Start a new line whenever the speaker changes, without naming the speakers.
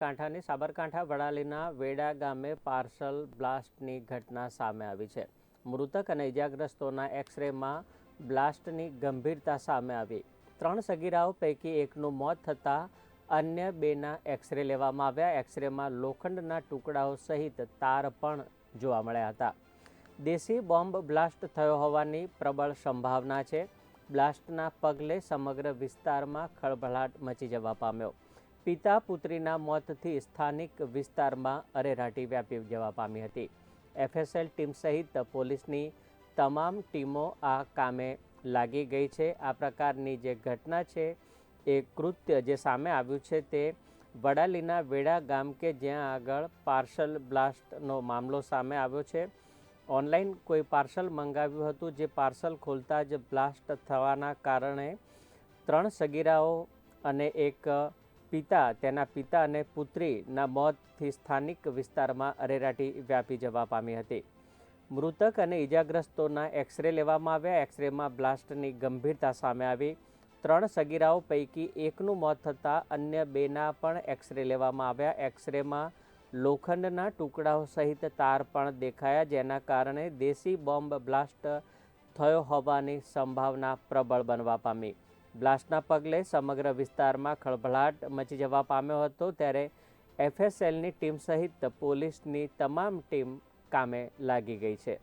કાંઠાની સાબરકાંઠા વડાલીના વેડા ગામે પાર્સલ બ્લાસ્ટની ઘટના સામે આવી છે. મૃતક અને ઇજાગ્રસ્તોના એક્સરેમાં બ્લાસ્ટની ગંભીરતા સામે આવી. ત્રણ સગીરાઓ પૈકી એકનું મોત થતાં અન્ય બેના એક્સરે લેવામાં આવ્યા. એક્સરેમાં લોખંડના ટુકડાઓ સહિત તાર પણ જોવા મળ્યા હતા. દેશી બોમ્બ બ્લાસ્ટ થયો હોવાની પ્રબળ સંભાવના છે. બ્લાસ્ટના પગલે સમગ્ર વિસ્તારમાં ખળભળાટ મચી જવા પામ્યો. પિતા પુત્રીના મોતથી સ્થાનિક વિસ્તારમાં અરેરાટી વ્યાપી જવા પામી હતી. એફએસએલ ટીમ સહિત પોલીસની તમામ ટીમો આ કામે લાગી ગઈ છે. આ પ્રકારની જે ઘટના છે, એ કૃત્ય જે સામે આવ્યું છે તે વડાલીના વેડા ગામ કે જ્યાં આગળ પાર્સલ બ્લાસ્ટનો મામલો સામે આવ્યો છે. ઓનલાઈન કોઈ પાર્સલ મંગાવ્યું હતું, જે પાર્સલ ખોલતા જ બ્લાસ્ટ થવાના કારણે ત્રણ સગીરાઓ અને એક પિતા, તેના પિતા અને પુત્રીના મોતથી સ્થાનિક વિસ્તારમાં અરેરાટી વ્યાપી જવા પામી હતી. મૃતક અને ઇજાગ્રસ્તોના એક્સરે લેવામાં આવ્યા. એક્સરેમાં બ્લાસ્ટની ગંભીરતા સામે આવી. ત્રણ સગીરાઓ પૈકી એકનું મોત થતાં અન્ય બેના પણ એક્સરે લેવામાં આવ્યા. એક્સરેમાં લોખંડના ટુકડાઓ સહિત તાર પણ દેખાયા, જેના કારણે દેશી બોમ્બ બ્લાસ્ટ થયો હોવાની સંભાવના પ્રબળ બનવા પામી. બ્લાસ્ટના પગલે સમગ્ર વિસ્તારમાં ખળભળાટ મચી જવા પામ્યો હતો ત્યારે એફએસએલની ટીમ સહિત પોલીસની તમામ ટીમ કામે લાગી ગઈ છે.